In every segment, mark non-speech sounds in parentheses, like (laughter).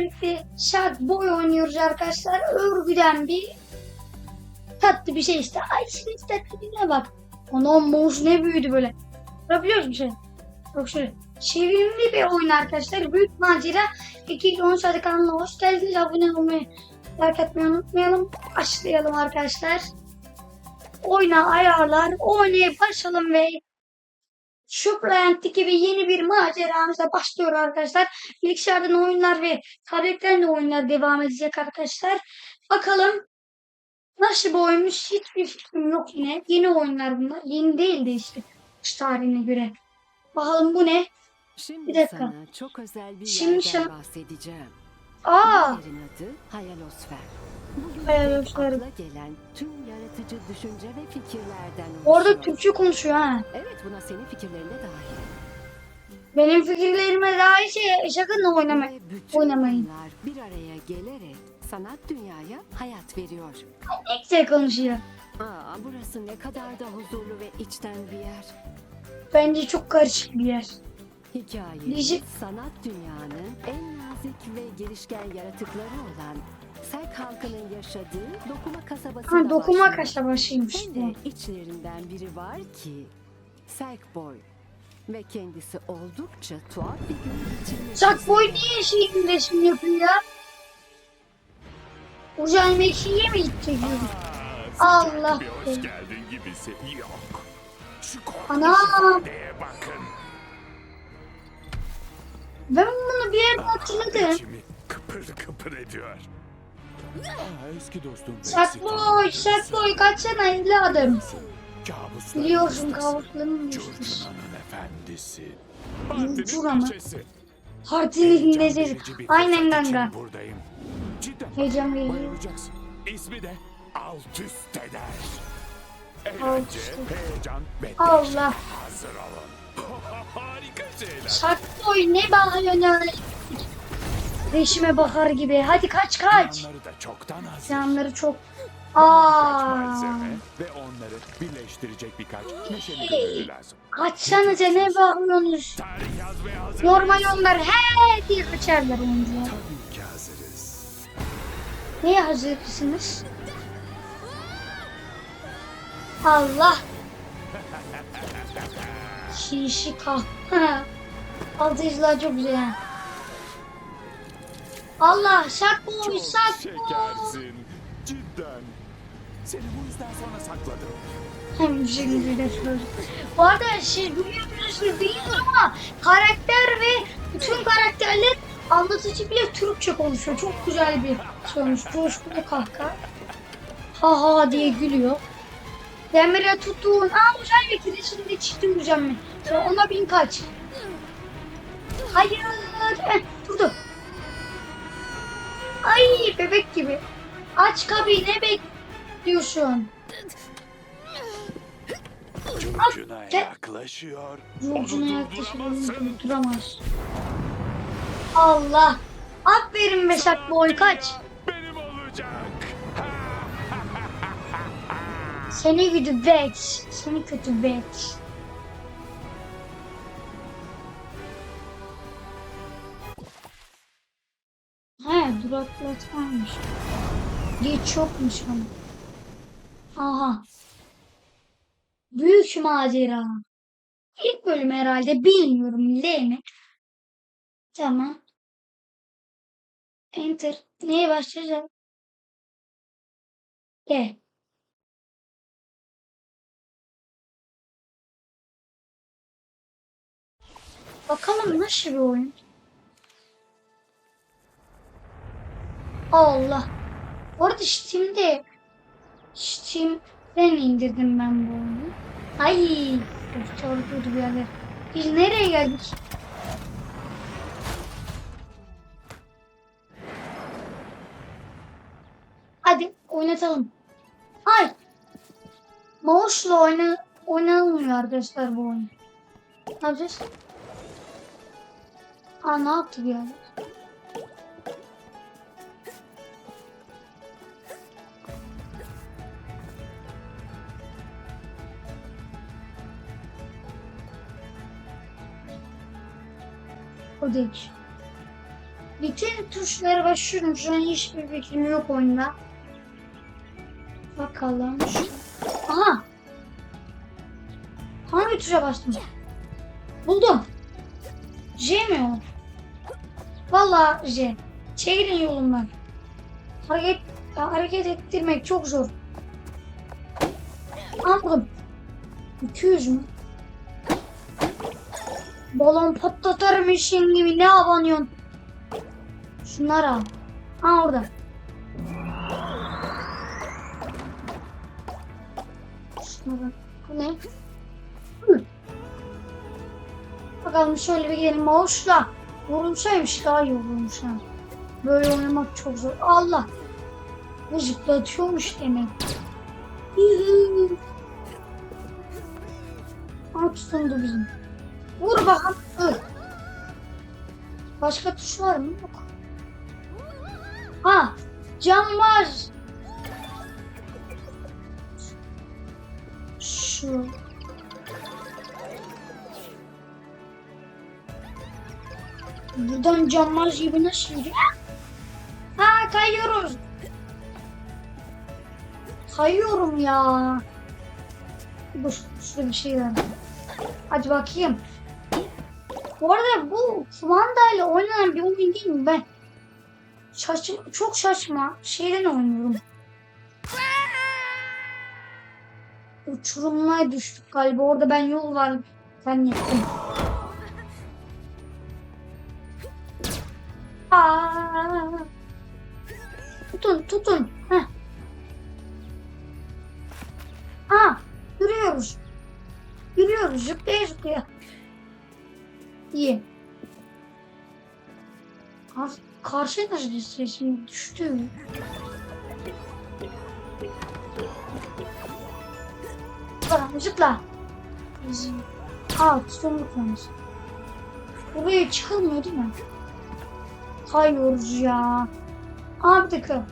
birlikte Shark Boy oynuyoruz arkadaşlar. Örgüden bir tatlı bir şey işte. Ay şimdi tatlılığına bak. Anam mouse ne büyüdü böyle. Yapabiliyoruz bir şey. Yok şöyle. Sevimli bir oyun arkadaşlar. Büyük macera. 210 saat kanalına hoş geldiniz. Abone olmayı, like atmayı unutmayalım. Başlayalım arkadaşlar. Oyna ayarlar. Oynaya başlayalım ve Shopland gibi yeni bir maceramıza başlıyor arkadaşlar. Bilgisayardan oyunlar ve tabletten de oyunlar devam edecek arkadaşlar. Bakalım nasıl bir oyunmuş hiçbir fikrim yok yine. Yeni oyunlar bunlar. Yeni değil de işte kış tarihine göre. Bakalım bu ne? Şimdi Bir dakika. sana çok özel bir Şimdi yerden bahsedeceğim. Aa! Yerin adı Hayalosfer. Akla gelen tüm yaratıcı düşünce ve fikirlerden oluşuyor. Orada Türkçe konuşuyor ha. Evet buna senin fikirlerin de dahil. Benim fikirlerime daha şey şakınla. Ve bütün oynamayın. bir araya gelerek sanat dünyaya hayat veriyor. Ne güzel konuşuyor. Aa, burası ne kadar da huzurlu ve içten bir yer. Bence çok karışık bir yer. Hikayemiz Dizi- sanat dünyanın en nazik ve gelişken yaratıkları olan Serk halkının yaşadığı Dokuma kasabasında Ha dokuma başlıyor. kasabasıymış Hem bu. de içlerinden biri var ki Serk Boy ve kendisi oldukça tuhaf bir gün geçirmek Jack Boy niye şeyin resim yapıyor ya? Uzay mekiğe mi gidecek? Aa, Allah bir hoş be. geldin gibisi yok. Şu korkunç Ana! ifadeye bakın. Ben bunu bir yerde hatırladım. İçimi kıpır kıpır ediyor. Aa, eski dostum Jack Boy, Jack Boy kaçsana evladım. Kabuslar Biliyorsun kabusların ustası. efendisi. Partinin mı? köşesi. Partinin Heyecan verici bir Aynen fırsat için kanka. Buradayım. Cidden Heyecan verici. bayılacaksın. İsmi de alt üst eder. Alt Eğlence, üst. heyecan ve Allah. Hazır olun. (laughs) Harika şeyler. Jack Boy ne bağırıyorsun öyle? Reşime bakar gibi. Hadi kaç kaç. Planları da çoktan hazır. Yanları çok... Aa, ve onları birleştirecek birkaç neşeli görevli lazım. kaçsanıza ne hazır Normal onlar he diye kaçarlar oyuncular. Tabii ki hazırız. Neye hazırsınız? Allah! (laughs) Şişi kah. (laughs) Altıcılar çok güzel. Allah! Boy. şekersin. Cidden. Seni bu yüzden sonra sakladım. Hem söz. Bu arada siz biliyorsunuz değil ama karakter ve bütün karakterler anlatıcı bile Türkçe konuşuyor. Çok güzel bir sonuç. Coşkulu kahkaha. Ha ha diye gülüyor. Demire tuttuğun. Aa uzay vekili şimdi çıktı mükemmel. Sonra ona bin kaç. Hayır. Ay bebek gibi. Aç kapıyı ne bekliyorsun? Curcuna gel. yaklaşıyor. Onu durduramazsın. durduramaz. Allah. Aferin be Boy kaç. Benim olacak. Seni kötü Vex. Seni kötü Vex. He duraklatmaymış. Geç çokmuş ama. Aha. Büyük macera. İlk bölüm herhalde bilmiyorum değil mi? Tamam. Enter. Neye başlayacağım? E. Bakalım nasıl bir oyun. Allah. Bu arada Steam'de Steam'den indirdim ben bu oyunu. Ay. Çok çarpıyordu bir yerler. Biz nereye geldik? Hadi oynatalım. Ay. Mouse'la oyna oynanmıyor arkadaşlar bu oyun. Ne yapacağız? Aa ne yaptı bir yerler? Değil. Bütün tuşlara başlıyorum. Şu an hiçbir fikrim yok oyunda. Bakalım. Aha. Hangi tuşa bastım? Buldum. J mi o? Vallahi J. Çekilin yolumdan. Hareket, hareket ettirmek çok zor. Anladım. 200 mü? Balon patlatırım işin gibi ne abanıyorsun? Şunları al. Ha orada. Şunları. Bu ne? Hı. Bakalım şöyle bir gidelim. Mouse'la vurulsaymış daha iyi olurmuş ha. Böyle oynamak çok zor. Allah. Bu zıplatıyormuş demek. Hı. Aa tutundu bizim. Vur bakalım. Öl. Başka tuş var mı? Yok. Ha, cam var. Şu. Buradan cammaz gibi nasıl gidiyor? Ha kayıyoruz. Kayıyorum ya. Dur şurada bir şey var. Hadi bakayım. Bu arada bu kumandayla oynanan bir oyun değil mi? Ben şaş çok şaşma şeyden oynuyorum. Uçurumuna düştük galiba. Orada ben yol var zannettim. Aa! Tutun tutun. Heh. Aa, yürüyoruz. Yürüyoruz zıplaya zıplaya. İyi. Kar karşı nasıl sesim düştü. Zıpla zıpla. Aa tutumluk olmuş. Buraya çıkılmıyor değil mi? Kayıyoruz ya. Aa bir dakika.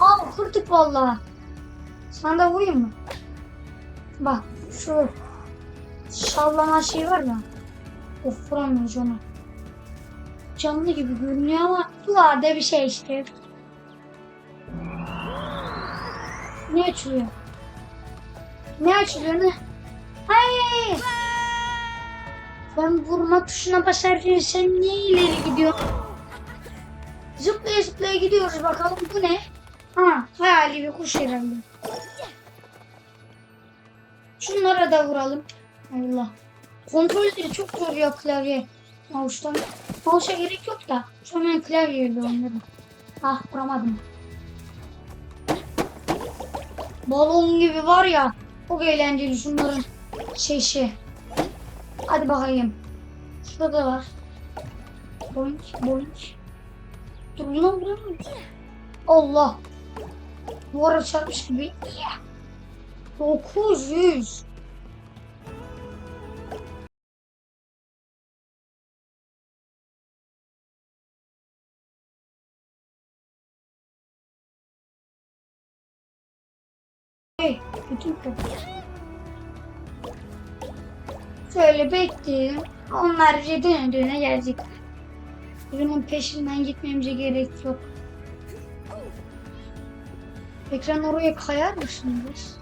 Aa kırdık vallahi. Sana da vurayım mı? Bak şu sallanan şey var ya. Of vuramıyoruz onu. Canlı gibi görünüyor ama duvarda bir şey işte. Ne açılıyor? Ne açılıyor ne? Hayır! Ben vurma tuşuna basarken sen niye ileri gidiyorsun? Zıplaya zıplaya gidiyoruz bakalım bu ne? Ha hayali bir kuş herhalde. Şunlara da vuralım. Allah. Kontrolleri çok zor ya klavye. Mouse'dan. Mouse'a gerek yok da. Şu an klavyeyle oynarım. Ah vuramadım. Balon gibi var ya. Çok eğlenceli şunların sesi. Hadi bakayım. Şurada var. Boink boink. Dur lan vuramıyorum. Allah. Duvara çarpmış gibi. 900. Köprü. Şöyle bekleyelim. Onlar döne döne gelecek. Bunun peşinden gitmemize gerek yok. Ekran oraya kayar mısınız?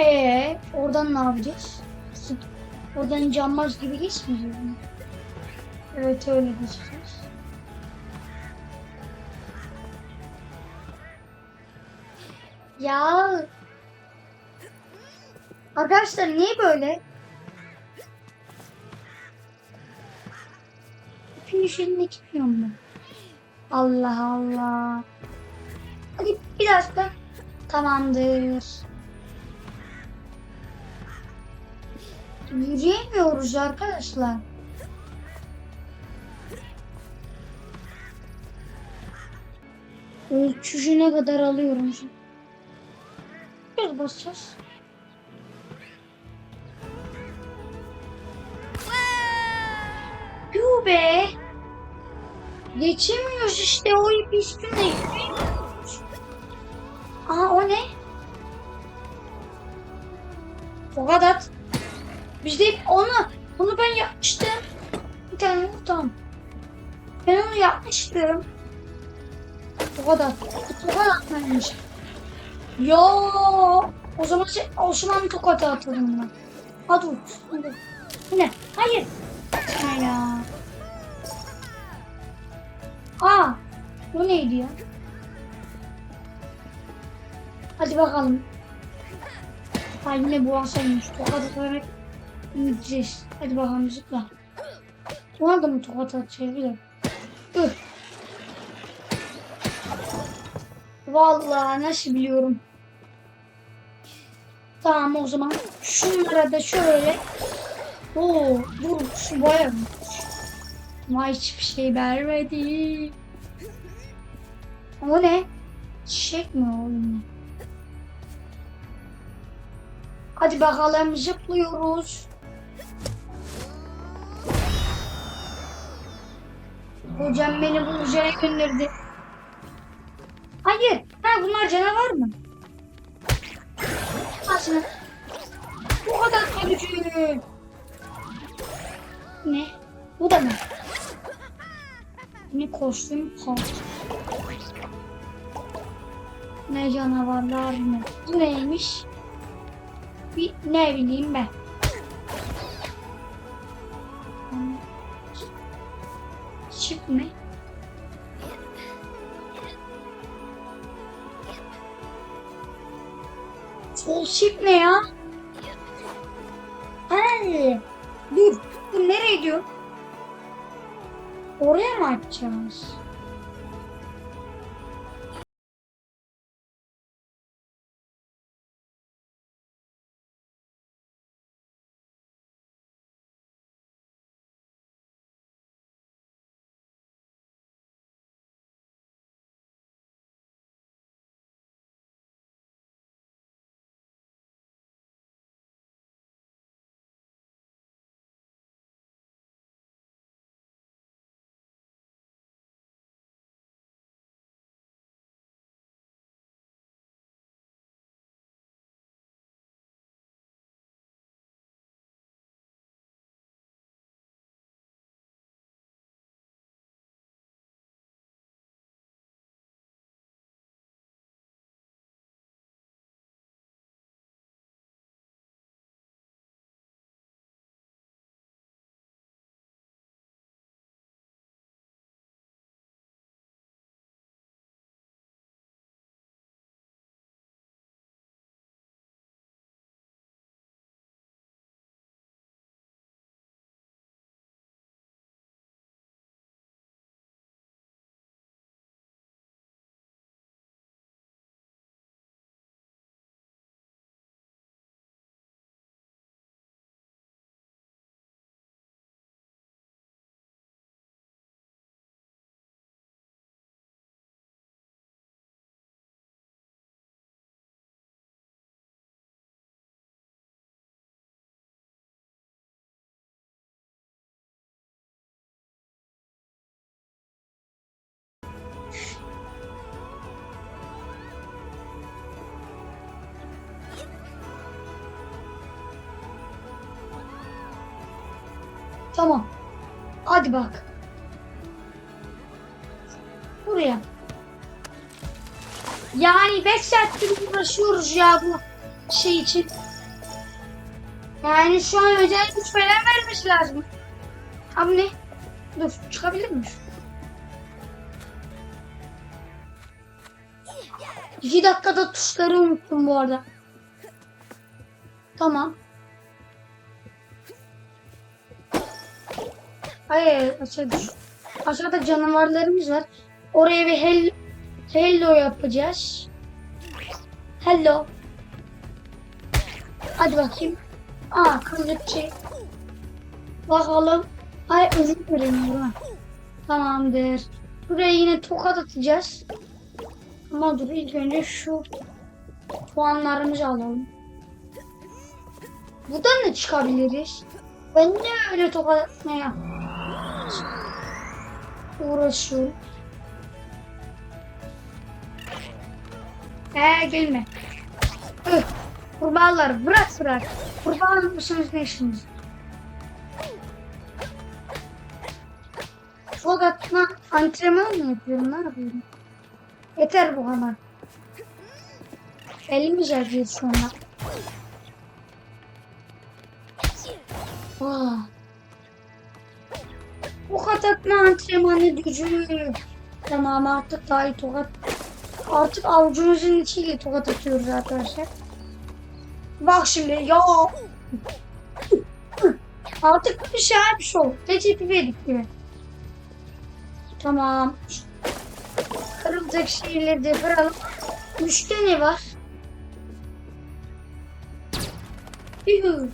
Ee, oradan ne yapacağız? Oradan cambaz gibi geçmeyeceğiz mi? Evet öyle geçeceğiz. Ya Arkadaşlar niye böyle? İpin işine gitmiyor mu? Allah Allah. Hadi bir dakika. Tamamdır. Yürüyemiyoruz arkadaşlar. Ölçüsüne kadar alıyorum şimdi. Biraz basacağız. Yuh be. Geçemiyoruz işte o ip üstüne. Aa o ne? Tokat at. Biz de onu, onu ben yapmıştım. Bir tane tamam. Ben onu yapmıştım. Tokat at. Tokat atmaymış. Ya o zaman şey, Osman tokat atarım ben. Hadi. Hadi. Yine. Hayır. Ne ya? Aa. Bu neydi ya? Hadi bakalım. Ha yine bu asaymış. Tokat atarak ineceğiz. Hadi bakalım zıpla. Ona da mı tokat atacağız? Bir dakika. Vallahi nasıl biliyorum. Tamam o zaman şunlara da şöyle. Oo dur şu boya mı? Ama hiçbir şey vermedi. O ne? Çiçek mi oğlum? Hadi bakalım zıplıyoruz. Hocam beni bu uzaya gönderdi. Hayır. Ha bunlar canavar mı? Aslında. Bu kadar kalıcı. Ne? Bu da mı? Ne kostüm kart. Ne canavarlar mı? Bu neymiş? Bir ne bileyim ben. Tamam. Hadi bak. Buraya. Yani 5 saattir uğraşıyoruz ya bu şey için. Yani şu an özel güç falan vermesi lazım. Abi ne? Dur çıkabilir mi? İki dakikada tuşları unuttum bu arada. Tamam. Hayır aşağıda, aşağıda canavarlarımız var. Oraya bir hel, hello yapacağız. Hello. Hadi bakayım. Aa kılıççı. Bakalım. Ay özür dilerim. Tamamdır. Buraya yine tokat atacağız. Ama dur ilk önce şu puanlarımızı alalım. Buradan da çıkabiliriz. Ben de öyle tokat atmaya uğraşıyorum. Ee gelme. Öh. Kurbağalar bırak bırak. Kurbağa mısınız ne işiniz? Çok atma antrenman mı yapıyorum ne yapıyorum? Yeter bu kadar. Elimi acıyor sonra. Vah. Tokat atma antrenmanı gücü. Tamam artık daha iyi tokat. Artık avucumuzun içiyle tokat atıyoruz arkadaşlar. Bak şimdi ya. Artık bir şey bir şey oldu. Recep İvedik gibi. Tamam. Kırılacak şeyleri de kıralım. Üçte ne var? Yuhu.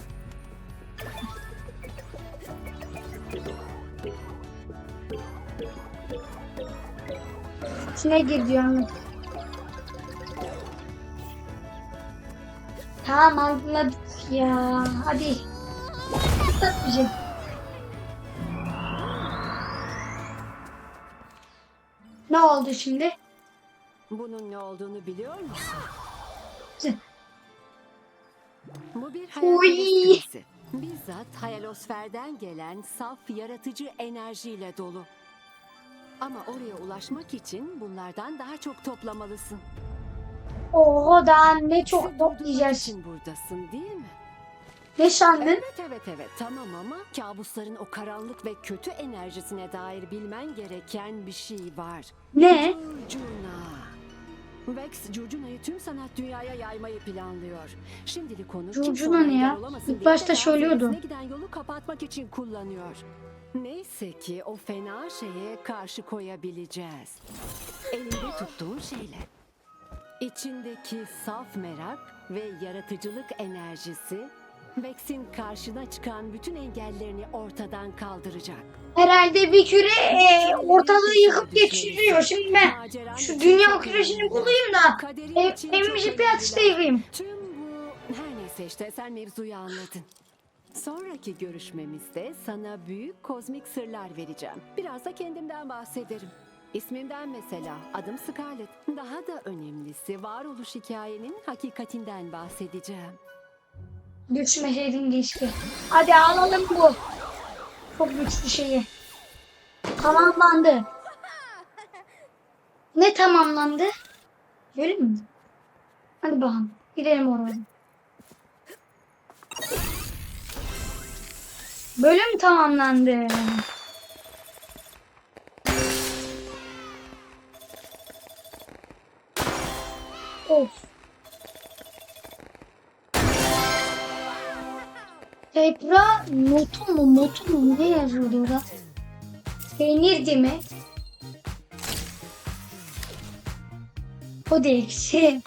İçine gir diyor Ahmet. Tamam anladık ya. Hadi. Tut bizi. Ne oldu şimdi? Bunun ne olduğunu biliyor musun? Bu bir küresi. Bizzat hayalosferden gelen saf yaratıcı enerjiyle dolu. Ama oraya ulaşmak için bunlardan daha çok toplamalısın. Oho daha ne çok toplayacağız. için buradasın değil mi? Ne sandın? Evet evet evet tamam ama kabusların o karanlık ve kötü enerjisine dair bilmen gereken bir şey var. Ne? Curcuna. Vex Curcuna'yı tüm sanat dünyaya yaymayı planlıyor. Şimdilik konu Curcuna ne ya? İlk başta söylüyordu. Giden yolu kapatmak için kullanıyor. Neyse ki o fena şeye karşı koyabileceğiz. Elinde tuttuğun şeyle. İçindeki saf merak ve yaratıcılık enerjisi Vex'in karşına çıkan bütün engellerini ortadan kaldıracak. Herhalde bir küre e, ortalığı yıkıp geçiriyor. Şimdi ben şu dünya küresini bulayım da evimizi bir atışta yıkayım. Tüm bu her neyse işte sen mevzuyu anladın. Sonraki görüşmemizde sana büyük kozmik sırlar vereceğim. Biraz da kendimden bahsederim. İsmimden mesela, adım Scarlett. Daha da önemlisi varoluş hikayenin hakikatinden bahsedeceğim. Düşmeseydin keşke. Hadi alalım bu. Çok güçlü şeyi. Tamamlandı. Ne tamamlandı? Öyle mi? Hadi bakalım. Gidelim oraya. Bölüm tamamlandı. Of. Tekra notu mu motu mu ne yazıyordu orada? Peynir demek. O da ekşi.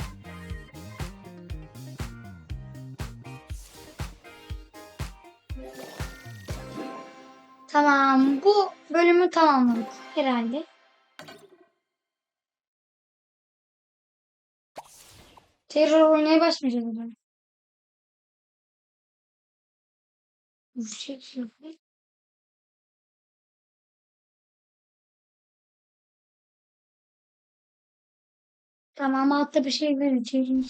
Bölümü tamamladık herhalde. Terör oynaya başlayacağız o zaman. Bu şekilde. Tamam altta bir şey ver içeri.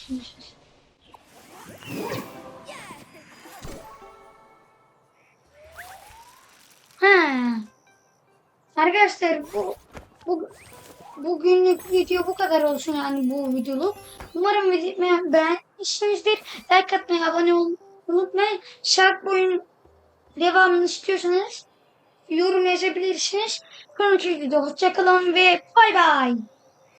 Ha. Arkadaşlar bu bu bugünlük video bu kadar olsun yani bu videoluk. Umarım videomu beğenmişsinizdir. Like atmayı, abone olmayı unutmayın. Şarkı oyun devamını istiyorsanız yorum yazabilirsiniz. Sonraki videoda hoşçakalın ve bay bay.